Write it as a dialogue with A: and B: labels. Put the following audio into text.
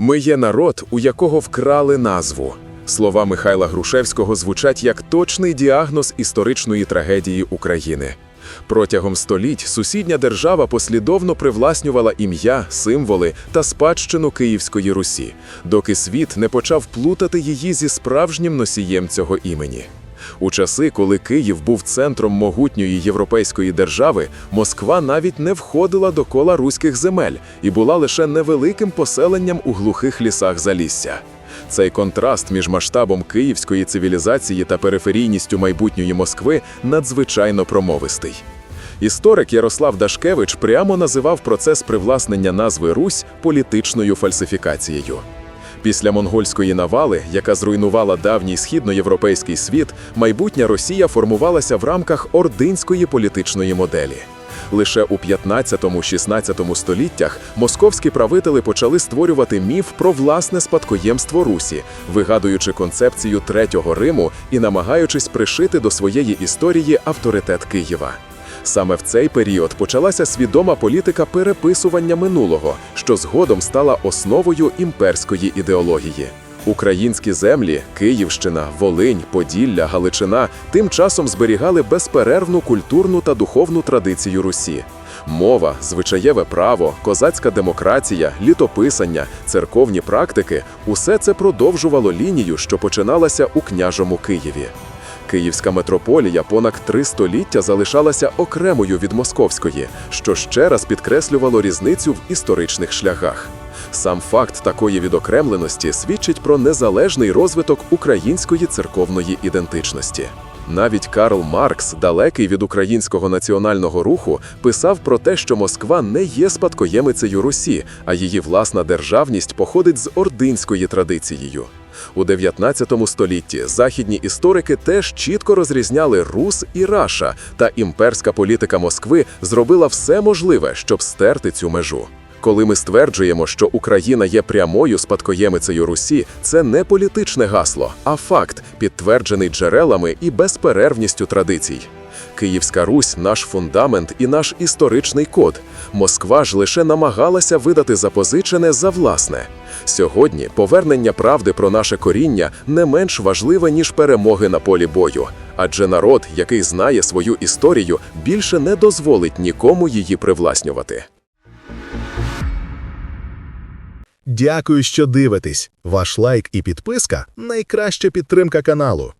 A: Ми є народ, у якого вкрали назву. Слова Михайла Грушевського звучать як точний діагноз історичної трагедії України. Протягом століть сусідня держава послідовно привласнювала ім'я, символи та спадщину Київської Русі, доки світ не почав плутати її зі справжнім носієм цього імені. У часи, коли Київ був центром могутньої європейської держави, Москва навіть не входила до кола руських земель і була лише невеликим поселенням у глухих лісах Залісся. Цей контраст між масштабом київської цивілізації та периферійністю майбутньої Москви надзвичайно промовистий. Історик Ярослав Дашкевич прямо називав процес привласнення назви Русь політичною фальсифікацією. Після монгольської навали, яка зруйнувала давній східноєвропейський світ, майбутня Росія формувалася в рамках ординської політичної моделі. Лише у 15-16 століттях московські правителі почали створювати міф про власне спадкоємство Русі, вигадуючи концепцію Третього Риму і намагаючись пришити до своєї історії авторитет Києва. Саме в цей період почалася свідома політика переписування минулого, що згодом стала основою імперської ідеології. Українські землі Київщина, Волинь, Поділля, Галичина тим часом зберігали безперервну культурну та духовну традицію Русі. Мова, звичаєве право, козацька демократія, літописання, церковні практики усе це продовжувало лінію, що починалася у княжому Києві. Київська митрополія понад три століття залишалася окремою від московської, що ще раз підкреслювало різницю в історичних шляхах. Сам факт такої відокремленості свідчить про незалежний розвиток української церковної ідентичності. Навіть Карл Маркс, далекий від українського національного руху, писав про те, що Москва не є спадкоємицею Русі, а її власна державність походить з ординської традицією. У 19 столітті західні історики теж чітко розрізняли Рус і Раша, та імперська політика Москви зробила все можливе, щоб стерти цю межу. Коли ми стверджуємо, що Україна є прямою спадкоємицею Русі, це не політичне гасло, а факт, підтверджений джерелами і безперервністю традицій. Київська Русь наш фундамент і наш історичний код. Москва ж лише намагалася видати запозичене за власне. Сьогодні повернення правди про наше коріння не менш важливе, ніж перемоги на полі бою. Адже народ, який знає свою історію, більше не дозволить нікому її привласнювати.
B: Дякую, що дивитесь. Ваш лайк і підписка найкраща підтримка каналу.